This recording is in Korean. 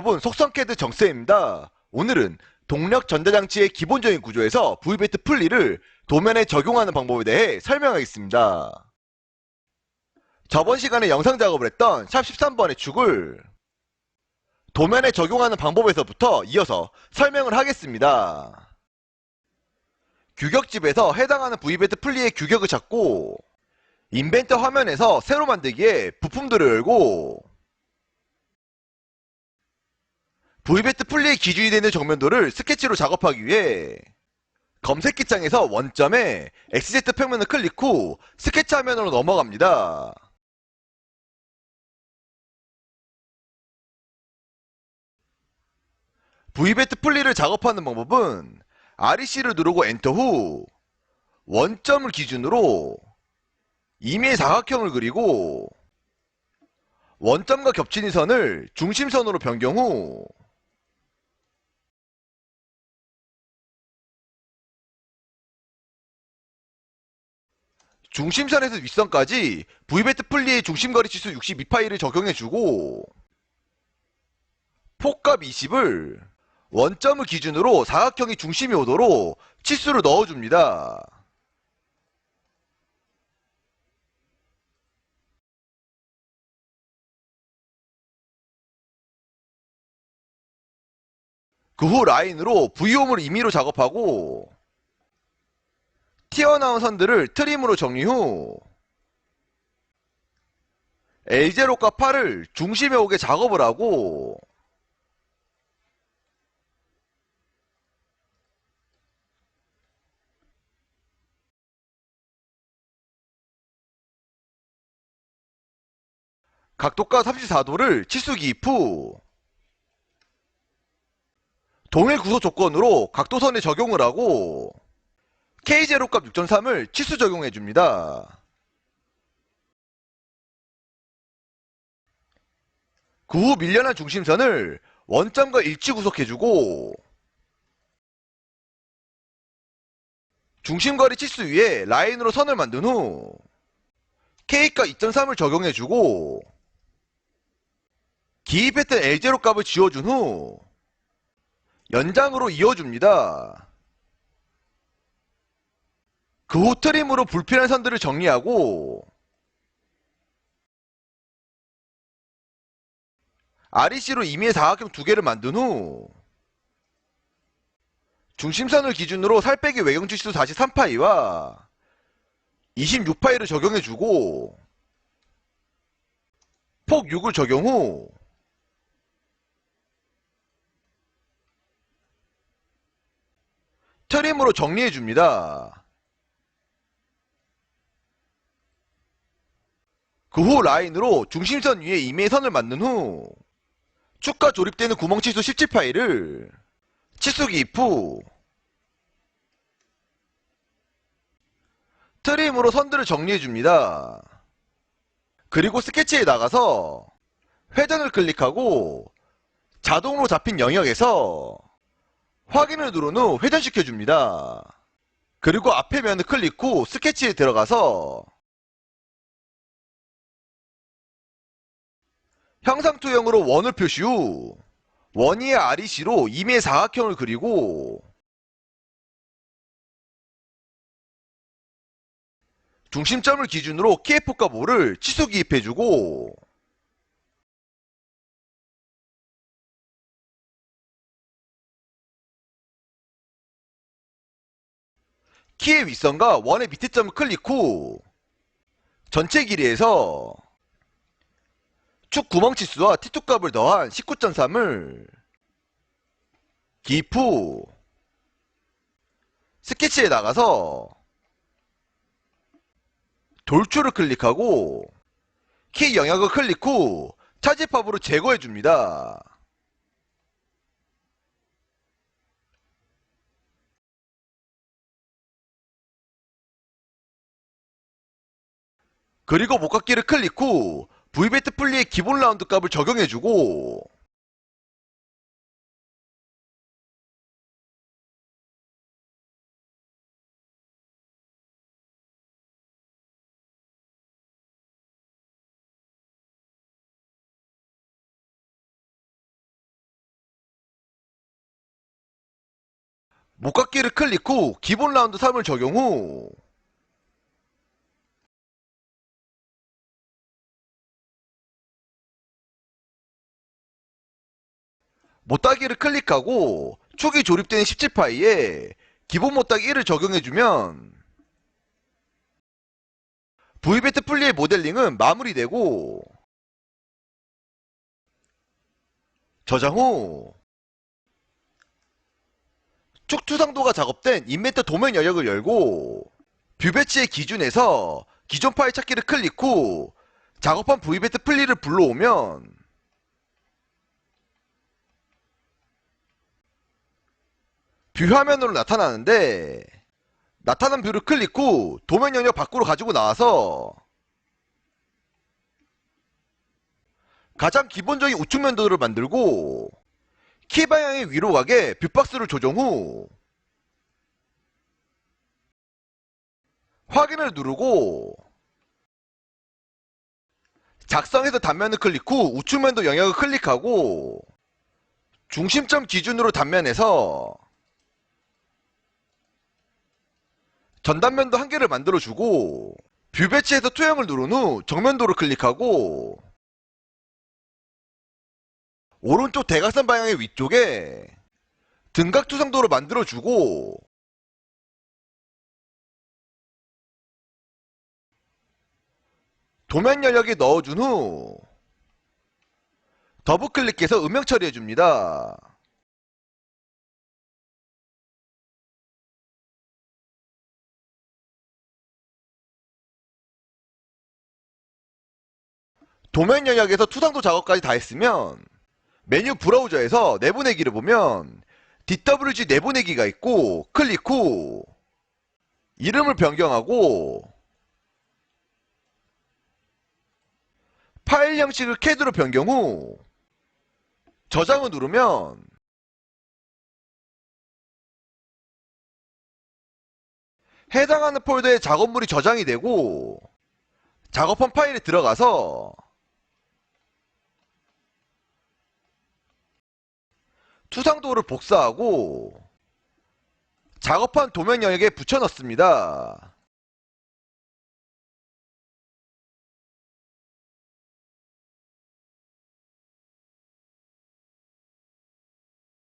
여러분 속성캐드 정쌤입니다. 오늘은 동력 전자장치의 기본적인 구조에서 VBT 풀리를 도면에 적용하는 방법에 대해 설명하겠습니다. 저번 시간에 영상 작업을 했던 샵 13번의 축을 도면에 적용하는 방법에서부터 이어서 설명을 하겠습니다. 규격집에서 해당하는 VBT 풀리의 규격을 찾고 인벤터 화면에서 새로 만들기에 부품들을 열고 VBT 풀리의 기준이 되는 정면도를 스케치로 작업하기 위해 검색기 창에서 원점에 XZ 평면을 클릭 후 스케치 화면으로 넘어갑니다. VBT 풀리를 작업하는 방법은 REC를 누르고 엔터 후 원점을 기준으로 임의 사각형을 그리고 원점과 겹치는 선을 중심선으로 변경 후 중심선에서 윗선까지 V베트 플리의 중심거리 치수 62파이를 적용해주고 폭값 20을 원점을 기준으로 사각형이 중심이 오도록 치수를 넣어줍니다. 그 후 라인으로 V홈을 임의로 작업하고 튀어나온 선들을 트림으로 정리 후 L0과 8을 중심에 오게 작업을 하고 각도가 34도를 치수 후 동일 구조 조건으로 각도선에 적용을 하고 K0 값 6.3을 치수 적용해 줍니다. 그 후 밀려난 중심선을 원점과 일치 구속해 주고 중심거리 치수 위에 라인으로 선을 만든 후 K가 2.3을 적용해 주고 기입했던 L0 값을 지워준 후 연장으로 이어줍니다. 그후 트림으로 불필요한 선들을 정리하고 REC로 임의의 사각형 두 개를 만든 후 중심선을 기준으로 살 빼기 외경 지수 43파이와 26파이를 적용해주고 폭 6을 적용 후 트림으로 정리해줍니다. 그 후 라인으로 중심선 위에 임의의 선을 만든 후 축과 조립되는 구멍 치수 17파이를 치수 기입 후 트림으로 선들을 정리해줍니다. 그리고 스케치에 나가서 회전을 클릭하고 자동으로 잡힌 영역에서 확인을 누른 후 회전시켜줍니다. 그리고 앞에 면을 클릭 후 스케치에 들어가서 형상투영으로 원을 표시 후 원위의 REC로 임의 사각형을 그리고 중심점을 기준으로 KF과 5를 치수 기입해주고 키의 윗선과 원의 밑에 점을 클릭 후 전체 길이에서 축 구멍 치수와 T2 값을 더한 19.3을 기입 후 스케치에 나가서 돌출을 클릭하고 키 영역을 클릭 후 차지팝으로 제거해 줍니다. 그리고 목각기를 클릭 후 v베트 플리의 기본 라운드 값을 적용해주고 목각기를 클릭 후 기본 라운드 3을 적용 후 못따기를 클릭하고 축이 조립된 17파이에 기본 못따기 1을 적용해주면 V베트 플리의 모델링은 마무리되고 저장 후 축투상도가 작업된 인벤터 도면 영역을 열고 뷰 배치의 기준에서 기존 파일 찾기를 클릭 후 작업한 V베트 플리를 불러오면 뷰 화면으로 나타나는데 나타난 뷰를 클릭 후 도면 영역 밖으로 가지고 나와서 가장 기본적인 우측 면도를 만들고 키 방향이 위로 가게 뷰박스를 조정 후 확인을 누르고 작성해서 단면을 클릭 후 우측 면도 영역을 클릭하고 중심점 기준으로 단면에서 전단면도 한 개를 만들어주고 뷰 배치에서 투영을 누른 후 정면도를 클릭하고 오른쪽 대각선 방향의 위쪽에 등각 투상도를 만들어주고 도면 영역에 넣어준 후 더블 클릭해서 음영 처리해줍니다. 도면 영역에서 투상도 작업까지 다 했으면 메뉴 브라우저에서 내보내기를 보면 DWG 내보내기가 있고 클릭 후 이름을 변경하고 파일 형식을 CAD로 변경 후 저장을 누르면 해당하는 폴더에 작업물이 저장이 되고 작업한 파일에 들어가서 투상도를 복사하고 작업한 도면 영역에 붙여 넣습니다.